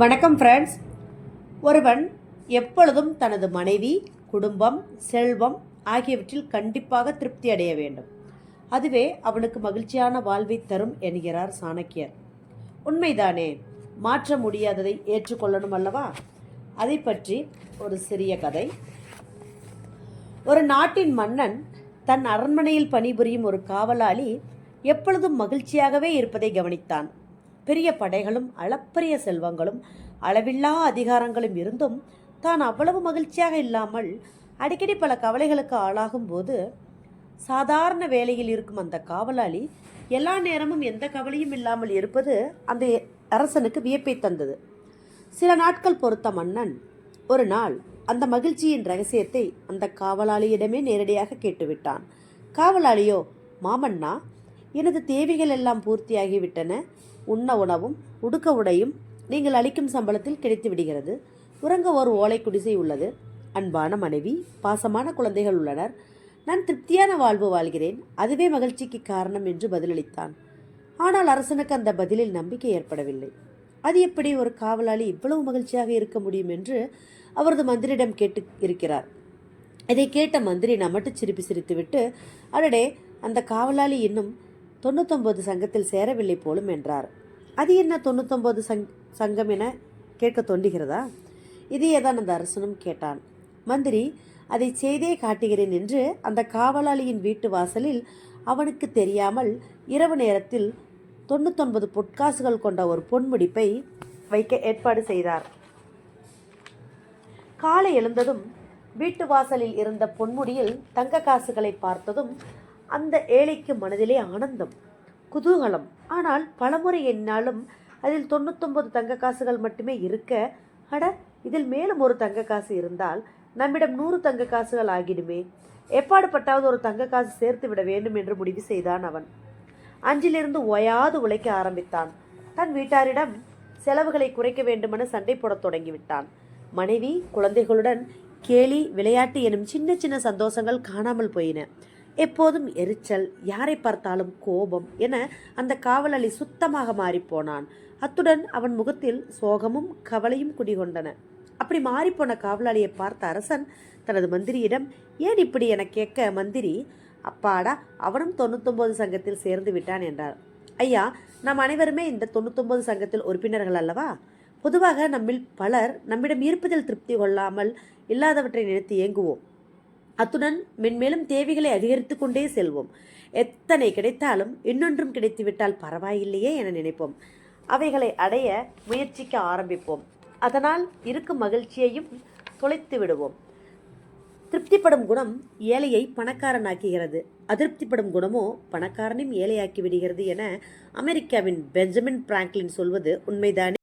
வணக்கம் ஃப்ரெண்ட்ஸ் ஒருவன் எப்பொழுதும் தனது மனைவி குடும்பம் செல்வம் ஆகியவற்றில் கண்டிப்பாக திருப்தி அடைய வேண்டும். அதுவே அவனுக்கு மகிழ்ச்சியான வாழ்வை தரும் என்கிறார் சாணக்கியர். உண்மைதானே மாற்ற முடியாததை ஏற்றுக்கொள்ளணும் அல்லவா? அதை பற்றி ஒரு சிறிய கதை. ஒரு நாட்டின் மன்னன் தன் அரண்மனையில் பணிபுரியும் ஒரு காவலாளி எப்பொழுதும் மகிழ்ச்சியாகவே இருப்பதை கவனித்தான். பெரிய படைகளும் அளப்பரிய செல்வங்களும் அளவில்லா அதிகாரங்களும் இருந்தும் தான் அவ்வளவு மகிழ்ச்சியாக இல்லாமல் அடிக்கடி பல கவலைகளுக்கு ஆளாகும் போது சாதாரண வேலையில் இருக்கும் அந்த காவலாளி எல்லா நேரமும் எந்த கவலையும் இல்லாமல் இருப்பது அந்த அரசனுக்கு வியப்பை தந்தது. சில நாட்கள் பொறுத்த மன்னன் ஒரு நாள் அந்த மகிழ்ச்சியின் ரகசியத்தை அந்த காவலாளியிடமே நேரடியாக கேட்டுவிட்டான். காவலாளியோ மாமன்னா எனது தேவைகள் எல்லாம் பூர்த்தியாகிவிட்டன. உண்ண உணவும் உடுக்க உடையும் நீங்கள் அளிக்கும் சம்பளத்தில் கிடைத்து விடுகிறது. உறங்க ஒரு ஓலை குடிசை உள்ளது. அன்பான மனைவி பாசமான குழந்தைகள் உள்ளனர். நான் திருப்தியான வாழ்வு வாழ்கிறேன். அதுவே மகிழ்ச்சிக்கு காரணம் என்று பதிலளித்தான். ஆனால் அரசனுக்கு அந்த பதிலில் நம்பிக்கை ஏற்படவில்லை. அது எப்படி ஒரு காவலாளி இவ்வளவு மகிழ்ச்சியாக இருக்க முடியும் என்று அவரது மந்திரியிடம் கேட்டு இருக்கிறார். இதை கேட்ட மந்திரி நமட்டு சிரிப்பு சிரித்துவிட்டு அடடே அந்த காவலாளி இன்னும் தொண்ணூத்தொம்பது சங்கத்தில் சேரவில்லை போலும் என்றார். அது என்ன தொண்ணூத்தொம்பது சங் சங்கம் என கேட்க தோன்றுகிறதா? இதையே தான் அந்த அரசனும் கேட்டான். மந்திரி அதை செய்தே காட்டுகிறேன் என்று அந்த காவலாளியின் வீட்டு வாசலில் அவனுக்கு தெரியாமல் இரவு நேரத்தில் தொண்ணூத்தொன்பது பொற்காசுகள் கொண்ட ஒரு பொன்முடிப்பை வைக்க ஏற்பாடு செய்தார். காலை எழுந்ததும் வீட்டு வாசலில் இருந்த பொன்முடியில் தங்க காசுகளை பார்த்ததும் அந்த ஏழைக்கு மனதிலே ஆனந்தம் குதூகலம். ஆனால் பலமுறை என்னாலும் அதில் தொண்ணூத்தொம்பது தங்க காசுகள் மட்டுமே இருக்க அட இதில் மேலும் ஒரு தங்க காசு இருந்தால் நம்மிடம் நூறு தங்க காசுகள் ஆகிடுமே. எப்பாடுபட்டாவது ஒரு தங்க காசு சேர்த்து விட வேண்டும் என்று முடிவு செய்தான் அவன். அஞ்சிலிருந்து ஓயாது உழைக்க ஆரம்பித்தான். தன் வீட்டாரிடம் செலவுகளை குறைக்க வேண்டுமென சண்டை போடத் தொடங்கிவிட்டான். மனைவி குழந்தைகளுடன் கேலி விளையாட்டு எனும் சின்ன சின்ன சந்தோஷங்கள் காணாமல் போயின. எப்போதும் எரிச்சல் யாரை பார்த்தாலும் கோபம் என அந்த காவலாளி சுத்தமாக மாறிப்போனான் அத்துடன் அவன் முகத்தில் சோகமும் கவலையும் குடிகொண்டன. அப்படி மாறிப்போன காவலாளியை பார்த்த அரசன் தனது மந்திரியிடம் ஏன் இப்படி என கேட்க மந்திரி அப்பாடா அவனும் தொண்ணூத்தொம்பது சங்கத்தில் சேர்ந்து விட்டான் என்றார். ஐயா நாம் அனைவருமே இந்த தொண்ணூத்தொம்பது சங்கத்தில் உறுப்பினர்கள் அல்லவா? பொதுவாக நம்மில் பலர் நம்மிடம் இருப்பதில் திருப்தி கொள்ளாமல் இல்லாதவற்றை நினைத்து ஏங்குவோம். அத்துடன் மென்மேலும் தேவைகளை அதிகரித்து கொண்டே செல்வோம். எத்தனை கிடைத்தாலும் இன்னொன்றும் கிடைத்துவிட்டால் பரவாயில்லையே என நினைப்போம். அவைகளை அடைய முயற்சிக்க ஆரம்பிப்போம். அதனால் இருக்கும் மகிழ்ச்சியையும் தொலைத்து விடுவோம். திருப்திப்படும் குணம் ஏழையை பணக்காரனாக்குகிறது. அதிருப்திப்படும் குணமோ பணக்காரனையும் ஏழையாக்கி விடுகிறது என அமெரிக்காவின் பெஞ்சமின் பிராங்க்லின் சொல்வது உண்மைதானே?